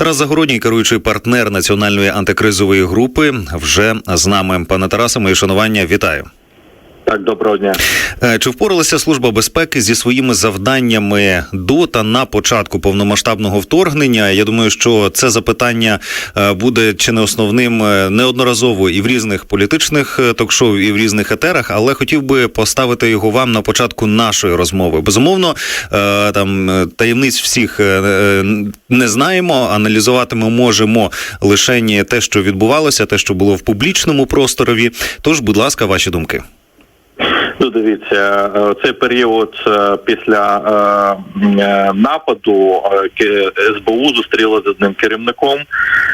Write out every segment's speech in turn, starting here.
Тарас Загородній, керуючий партнер національної антикризової групи, вже з нами. Пане Тарасе, мої шанування, вітаю. Так, доброго дня. Е, Чи впоралася служба безпеки зі своїми завданнями до та на початку повномасштабного вторгнення? Я думаю, що це запитання е, буде чи не основним е, неодноразово і в різних політичних ток-шоу, і в різних етерах, але хотів би поставити його вам на початку нашої розмови. Безумовно, там таємниць всіх не знаємо. Аналізувати ми можемо лише те, що відбувалося, те, що було в публічному просторові. Тож, будь ласка, ваші думки. Дивіться, е, цей період е, після е, нападу СБУ зустріла з одним керівником.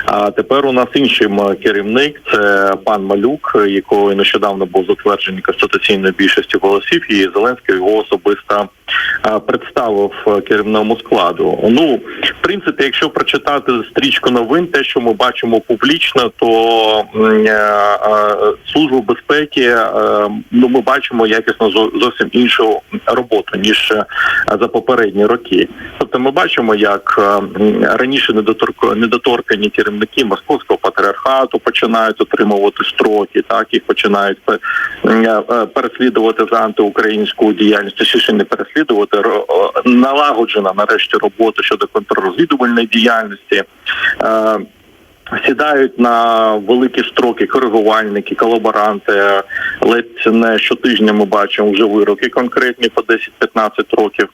А тепер у нас інший керівник це пан Малюк, якого нещодавно був затверджений конституційною більшістю голосів, і Зеленський його особисто е, представив е, керівному складу. Ну, в принципі, якщо прочитати стрічку новин, те, що ми бачимо публічно, то е, е, служба безпеки, е, ну ми бачимо якісно зовсім іншу роботу ніж е, за попередні роки. Тобто, ми бачимо, як е, раніше недоторк- недоторкані керівники московського патріархату починають отримувати строки, так їх починають е, е, переслідувати за антиукраїнську діяльність, точніше не переслідувати ро- е, налагоджена нарешті робота щодо контррозвідувальної діяльності. Е, Сідають на великі строки коригувальники, колаборанти. Ледь не щотижня ми бачимо вже вироки конкретні по 10-15 років.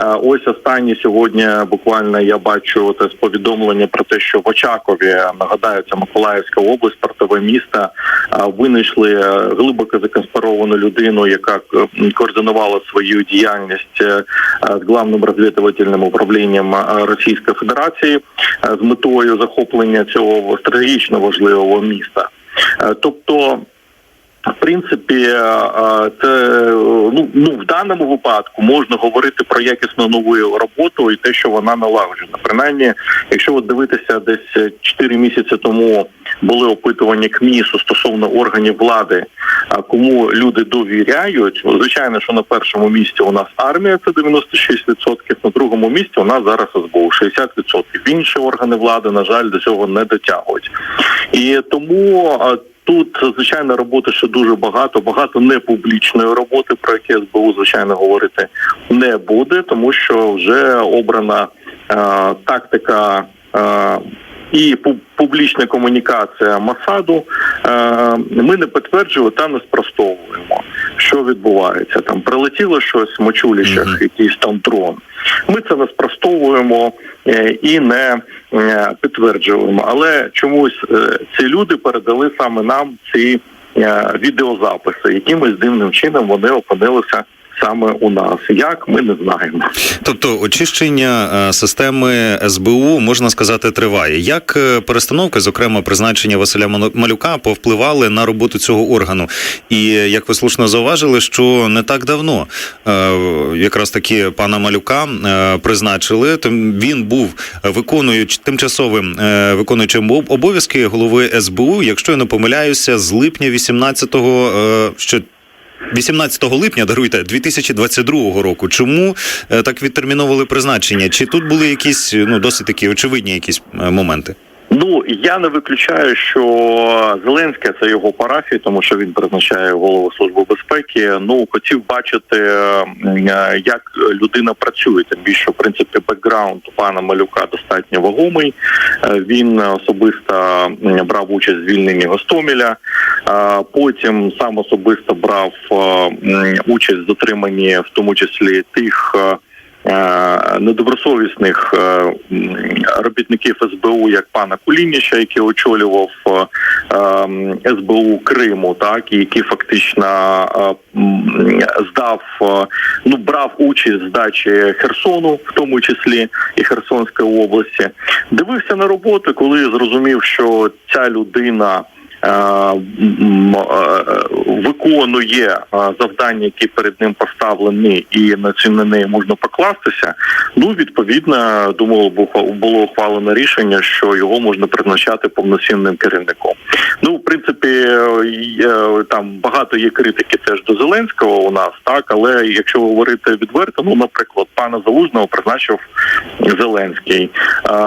Е, Ось останні сьогодні буквально я бачу те повідомлення про те, що в Очакові нагадаю, це Миколаївська область, портове місто, е, винайшли е, глибоко законспіровану людину, яка е, координувала свою діяльність е, з главним розвідувальним управлінням е, Російської Федерації е, з метою захоплення цього стратегічно важливого міста. Е, Тобто. В принципі, е, е, це е, ну ну в даному випадку можна говорити про якісну нову роботу і те, що вона налагоджена. Принаймні, якщо от дивитися, десь 4 місяці тому були опитування КМІСу стосовно органів влади, а кому люди довіряють. Звичайно, що на першому місці у нас армія це 96%, на другому місці у нас зараз СБУ 60%. Інші органи влади, на жаль, до цього не дотягують. І тому Тут звичайно роботи ще дуже багато, багато непублічної роботи, про яке СБУ звичайно говорити не буде, тому що вже обрана е, тактика. Е, і публічна комунікація Масаду е, ми не підтверджуємо та не спростовуємо, що відбувається. Там прилетіло щось в мочулищах, якийсь там дрон. Ми це не спростовуємо е, і не підтверджуємо. Але чомусь е, ці люди передали саме нам ці е, відеозаписи, якимось дивним чином вони опинилися саме у нас. Як ми не знаємо. Тобто очищення е, системи СБУ можна сказати триває. Як е, перестановки, зокрема призначення Василя Малюка, повпливали на роботу цього органу? І е, як ви слушно зауважили, що не так давно якраз таки пана Малюка призначили. Він був виконуючи тимчасовим виконуючим обов'язки голови СБУ, якщо я не помиляюся, з липня 18-го, е, що 18 липня, даруйте, 2022 року. Чому е, так відтерміновували призначення? Чи тут були якісь ну досить такі очевидні якісь е, моменти? Ну я не виключаю, що Зеленський це його парафія, тому що він призначає голову служби безпеки. Ну хотів бачити, е, як людина працює. Тим більше в принципі бекграунд пана Малюка достатньо вагомий. Е, Він особисто брав участь в звільненні Гостомеля. Е, Потім сам особисто брав участь в затриманні, в тому числі тих. Е, недобросовісних е, робітників СБУ, як пана Кулініча, який очолював е, СБУ Криму, так і який фактично здав, ну брав участь в здачі Херсону, в тому числі і Херсонської області. Дивився на роботу, коли зрозумів, що ця людина. Е, е, виконує е, завдання, які перед ним поставлені, і на ці на неї можна покластися. Ну відповідно, думаю, бу- було ухвалено рішення, що його можна призначати повноцінним керівником. Ну, в принципі, там багато є критики теж до Зеленського у нас, так але якщо говорити відверто, ну наприклад, пана Залужного призначив Зеленський. Е,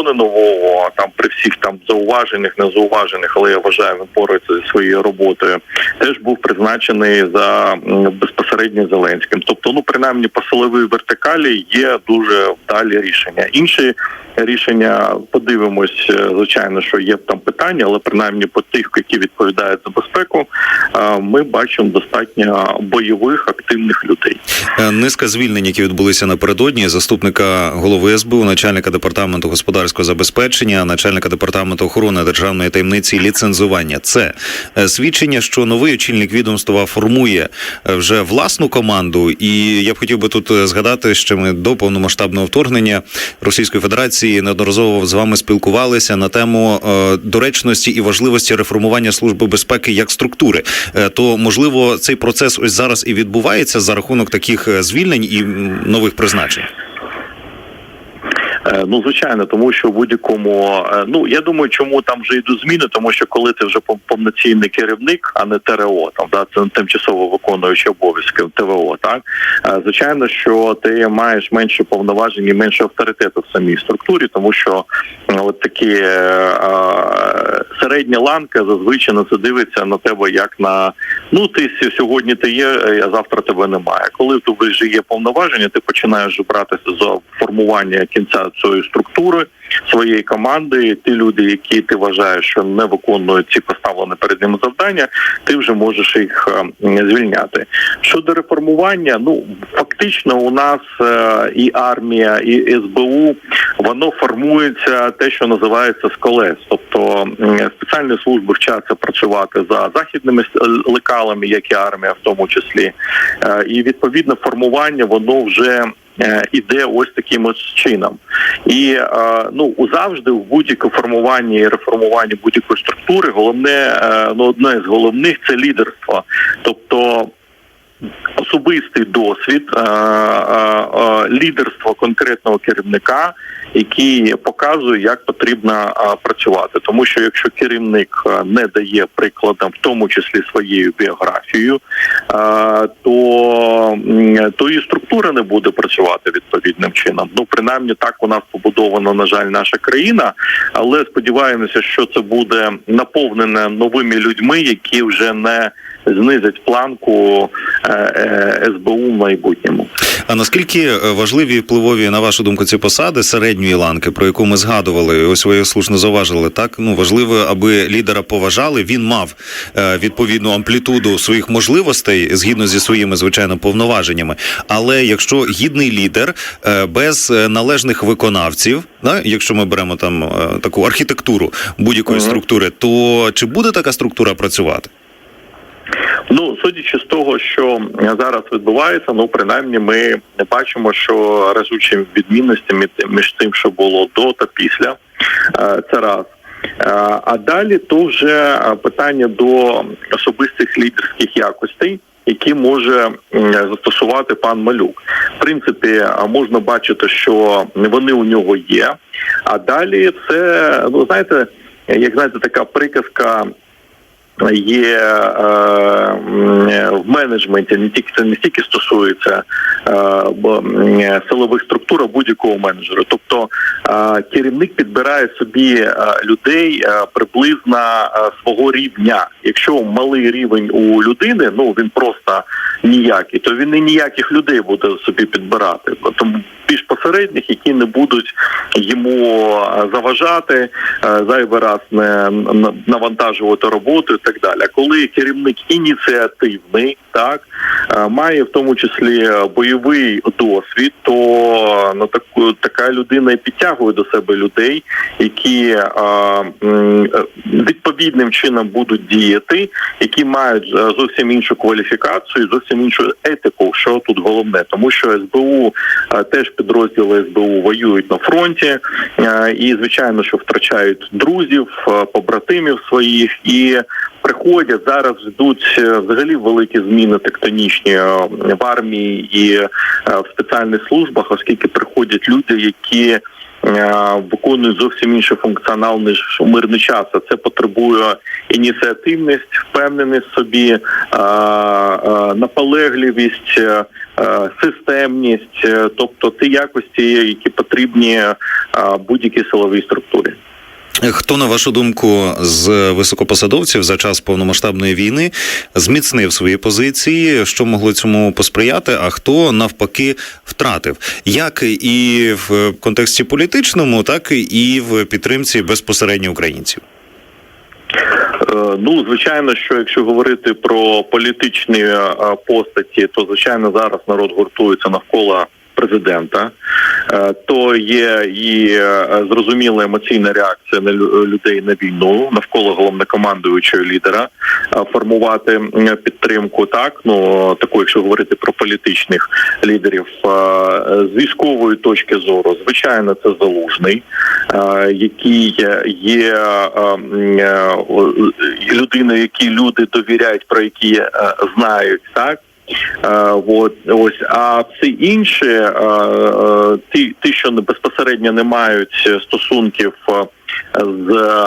закони нового, там при всіх там зауважених, незауважених, але я вважаю, він порується зі своєю роботою. Теж був призначений за безпосередньо Зеленським. Тобто, ну принаймні по силовій вертикалі є дуже вдалі рішення. Інші рішення подивимось, е, звичайно, що є там питання, але принаймні по тих, які відповідають за безпеку, е, ми бачимо достатньо бойових активних людей. Е, Низка звільнень, які відбулися напередодні, заступника голови СБУ, начальника департаменту господарського забезпечення, начальника департаменту охорони державної таємниці і ліцензування. Це е, свідчення, що новий очільник відомства формує вже власну команду. І я б хотів би тут згадати, що ми до повномасштабного вторгнення Російської Федерації неодноразово з вами спілкувалися на тему е, доречності і важливості реформування служби безпеки як структури. Е, То можливо цей процес ось зараз і відбувається за рахунок таких е, звільнень і нових призначень. Е, Ну, звичайно, тому що в будь-якому е, ну я думаю, чому там вже йдуть зміни, тому що коли ти вже повноцінний керівник, а не ТРО, там да це тимчасово виконуючи обов'язки ТВО, так? Е, звичайно, що ти маєш менше повноважень і менше авторитету в самій структурі, тому що от такі середня ланка зазвичай на це дивиться на тебе як на ну ти сьогодні ти є, е, а завтра тебе немає. Коли в тебе вже є повноваження, ти починаєш братися за формування кінця цієї структури своєї команди. Ті люди, які ти вважаєш, що не виконують ці поставлені перед ними завдання, ти вже можеш їх е, звільняти. Щодо реформування, ну фактично у нас е, і армія, і СБУ воно формується те, що називається з колес. Тобто спеціальні служби вчаться працювати за західними лекалами, як і армія, в тому числі, Е, і відповідне формування воно вже. Е, Іде ось таким ось чином, і е, ну завжди в будь-якому формуванні і реформуванні будь-якої структури, головне е, ну одне з головних це лідерство, тобто особистий досвід, лідерство конкретного керівника, який показує, як потрібно працювати. Тому що якщо керівник не дає прикладом, в тому числі своєю біографією, то, то і структура не буде працювати відповідним чином. Ну принаймні так у нас побудована, на жаль, наша країна, але сподіваємося, що це буде наповнене новими людьми, які вже не знизять планку е, е, СБУ в майбутньому. А наскільки е, важливі і впливові на вашу думку ці посади середньої ланки, про яку ми згадували, ось ви слушно заважили, так ну важливо, аби лідера поважали. Він мав відповідну амплітуду своїх можливостей згідно зі своїми звичайно повноваженнями. Але якщо гідний лідер без належних виконавців, да, якщо ми беремо там таку архітектуру будь-якої Мгм. структури, то чи буде така структура працювати? Ну, судячи з того, що зараз відбувається, ну принаймні ми не бачимо, що разючі відмінності між- тим, що було до та після. Е, Це раз. Е, А далі то вже е, питання до особистих лідерських якостей. Які може застосувати пан Малюк, в принципі, можна бачити, що вони у нього є. А далі це ну знаєте, як знаєте, така приказка є е, в менеджменті, не тільки це не тільки стосується е, силових структур, а будь-якого менеджера. Тобто е, керівник підбирає собі людей приблизно свого рівня. Якщо малий рівень у людини, ну він просто ніякий, то він і ніяких людей буде собі підбирати. Тому більш посередніх, які не будуть йому заважати, зайвий раз не навантажувати роботу так далі. Коли керівник ініціативний, так е, має в тому числі е, бойовий досвід, то ну, таку така людина і підтягує до себе людей, які е, е, відповідним чином будуть діяти, які мають е, зовсім іншу кваліфікацію, зовсім іншу етику, що тут головне, тому що СБУ е, теж підрозділи СБУ воюють на фронті, е, і звичайно, що втрачають друзів, е, побратимів своїх і. Приходять зараз йдуть е, взагалі великі зміни тектонічні е, в армії і е, в спеціальних службах, оскільки приходять люди, які виконують зовсім інший функціонал ніж у мирний час. Це потребує ініціативність, впевненість собі, наполегливість. Системність, тобто ті якості, які потрібні будь-якій силовій структурі. Хто на вашу думку з високопосадовців за час повномасштабної війни зміцнив свої позиції, що могло цьому посприяти? А хто навпаки втратив, як і в контексті політичному, так і в підтримці безпосередньо українців? Е, Ну, звичайно, що якщо говорити про політичні е, постаті, то звичайно зараз народ гуртується навколо президента. Е, То є і е, зрозуміла емоційна реакція на лю- людей на війну навколо головнокомандуючого лідера е, формувати підтримку. Так ну таку, якщо говорити про політичних лідерів, з військової точки зору, звичайно, це залужний, який є людиною, якій люди довіряють, про які знають, так. Е, от ось, а всі інші, е, е, ті, ті, що безпосередньо не мають стосунків з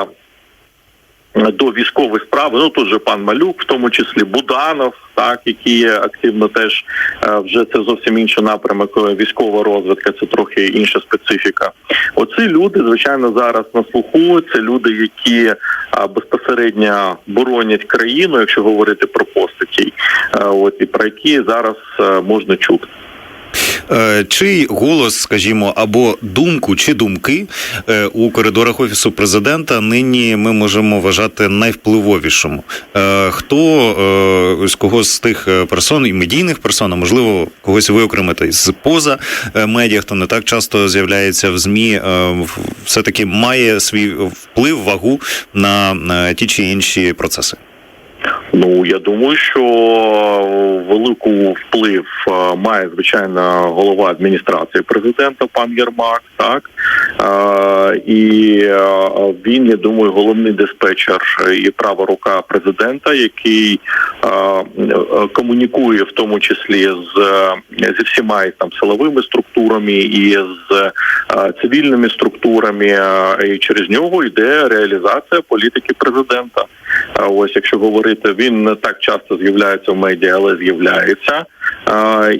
до військових справ, ну тут же пан Малюк, в тому числі Буданов, так які є активно теж е, вже це зовсім інший напрямок е, військова розвідка, це трохи інша специфіка. Оці люди, звичайно, зараз на слуху. Це люди, які е, безпосередньо боронять країну, якщо говорити про постаті, от і про які зараз можна чути. Е, Чий голос, скажімо, або думку чи думки е, у коридорах офісу президента нині ми можемо вважати найвпливовішому? Е, Хто з кого з тих персон і медійних персон, а можливо, когось виокремити з поза медіа, хто не так часто з'являється в змі, все таки має свій вплив, вагу на ті чи інші процеси? Ну я думаю, що велику вплив е, має звичайно голова адміністрації президента пан Єрмак. Так Е, і е, він, я думаю, головний диспетчер і права рука президента, який е, е, комунікує в тому числі з е, зі всіма там силовими структурами і з е, цивільними структурами, е, і через нього йде реалізація політики президента. Ось якщо говорити, він не так часто з'являється в медіа, але з'являється.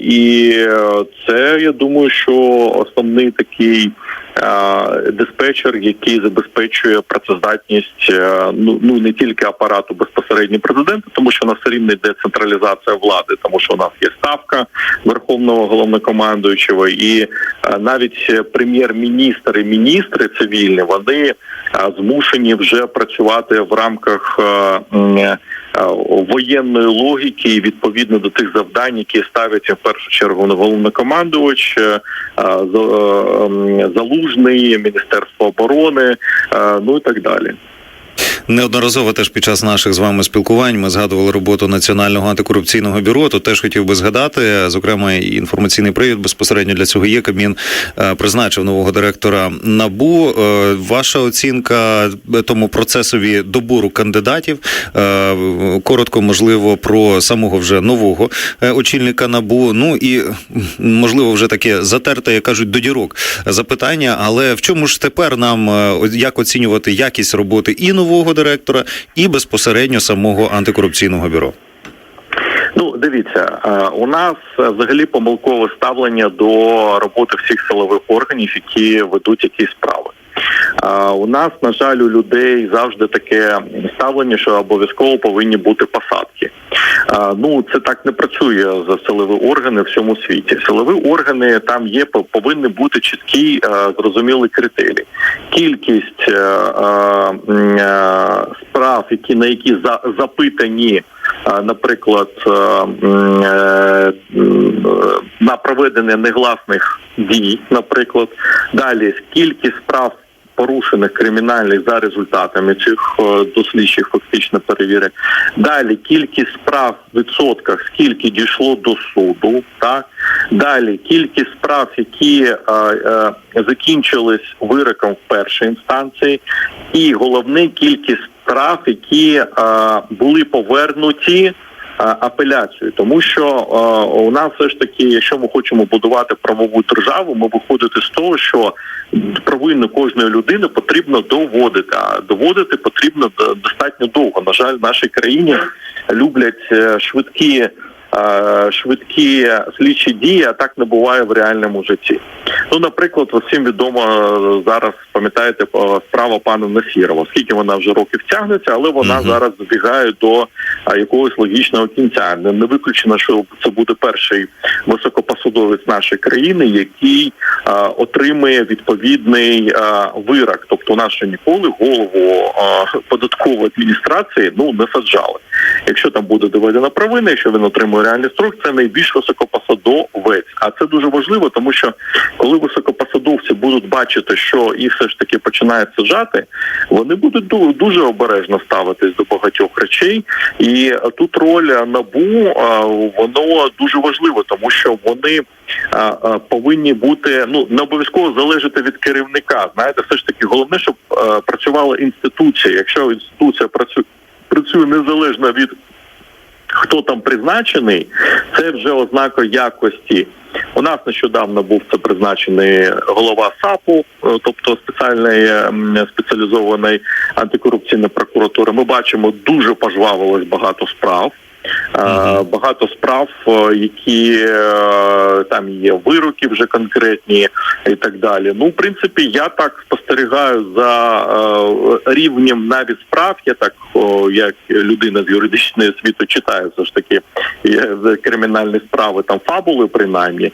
І е, це я думаю, що основний такий диспетчер, який забезпечує працездатність е, ну ну не тільки апарату безпосередньо президента, тому що у нас все рівно йде централізація влади, тому що у нас є ставка верховного головнокомандуючого, і е, навіть прем'єр-міністр і міністри цивільні вони змушені вже працювати в рамках воєнної логіки і відповідно до тих завдань, які ставиться в першу чергу на головнокомандувач, е, е, залужний, міністерство оборони, е, ну і так далі. Неодноразово теж під час наших з вами спілкувань ми згадували роботу Національного антикорупційного бюро. Тут теж хотів би згадати, зокрема, інформаційний привід безпосередньо для цього є. Кабмін е, призначив нового директора набу. Е, Ваша оцінка тому процесові добору кандидатів. Е, Коротко, можливо, про самого вже нового очільника набу. Ну і можливо, вже таке затерте, як кажуть, до дірок запитання. Але в чому ж тепер нам як оцінювати якість роботи і нового директора, і безпосередньо самого антикорупційного бюро? Ну, дивіться, е, у нас е, взагалі помилкове ставлення до роботи всіх силових органів, які ведуть якісь справи. У нас, на жаль, у людей завжди таке ставлення, що обов'язково повинні бути посадки. Ну, це так не працює за силові органи в всьому світі. Силові органи там є повинні бути чіткі, е, зрозумілі критерії. Кількість е, е, справ, які на які за- запитані. Наприклад, е, е, на проведення негласних дій, наприклад, далі скільки справ порушених кримінальних за результатами цих е, дослідчих фактично перевірок. Далі кількість справ в відсотках, скільки дійшло до суду, так? Далі кількість справ, які е, е, закінчились вироком в першій інстанції, і головне кількість справ, які е, були повернуті е, апеляцію, тому що е, у нас все ж таки, якщо ми хочемо будувати правову державу, ми виходити з того, що провину кожної людини потрібно доводити. А доводити потрібно до- достатньо довго. На жаль, в нашій країні люблять е, швидкі. швидкі слідчі дії, а так не буває в реальному житті. Ну, наприклад, всім відомо зараз, пам'ятаєте, е, справа пана Насірова, скільки вона вже років тягнеться, але вона Мгм. зараз добігає до якогось логічного кінця. Не, не виключено, що це буде перший високопосадовець нашої країни, який а, отримує відповідний а, вирок. Тобто, у нас ще ніколи голову а, податкової адміністрації ну не саджали. Якщо там буде доведена провина, якщо він отримує реальний строк, це найбільш високопосадовець. А це дуже важливо, тому що коли високопосадовці будуть бачити, що їх все ж таки починають саджати, вони будуть ду- дуже обережно ставитись до багатьох речей. І тут роль набу воно дуже важливо, тому що вони повинні бути ну не обов'язково залежати від керівника. Знаєте, все ж таки головне, щоб працювала інституція. Якщо інституція працює працює незалежно від хто там призначений, це вже ознака якості. У нас нещодавно був це призначений голова САПу, е, тобто спеціальної ем, спеціалізованої антикорупційної прокуратури. Ми бачимо, дуже пожвавилось багато справ. Е. Багато справ, е, які е, там є вироки вже конкретні і так далі. Ну, в принципі, я так спостерігаю за рівнем навіть справ. Я так, як людина з юридичної освіти, читаю все ж таки кримінальні справи, там фабули принаймні.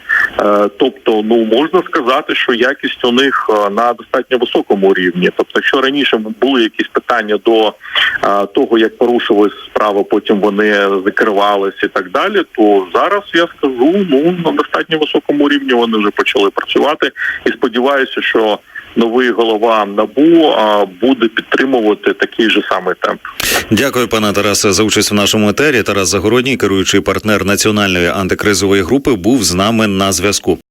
Тобто, ну можна сказати, що якість у них на достатньо високому рівні. Тобто, якщо раніше були якісь питання до того, як порушувалися справи, потім вони закривалися і так далі, то зараз я скажу, ну на достатньо високому рівні вони вже почали працювати і сподіваюся, що новий голова набу буде підтримувати такий же самий темп. Дякую, пане Тарасе, за участь в нашому етері. Тарас Загородній, керуючий партнер національної антикризової групи, був з нами на зв'язку.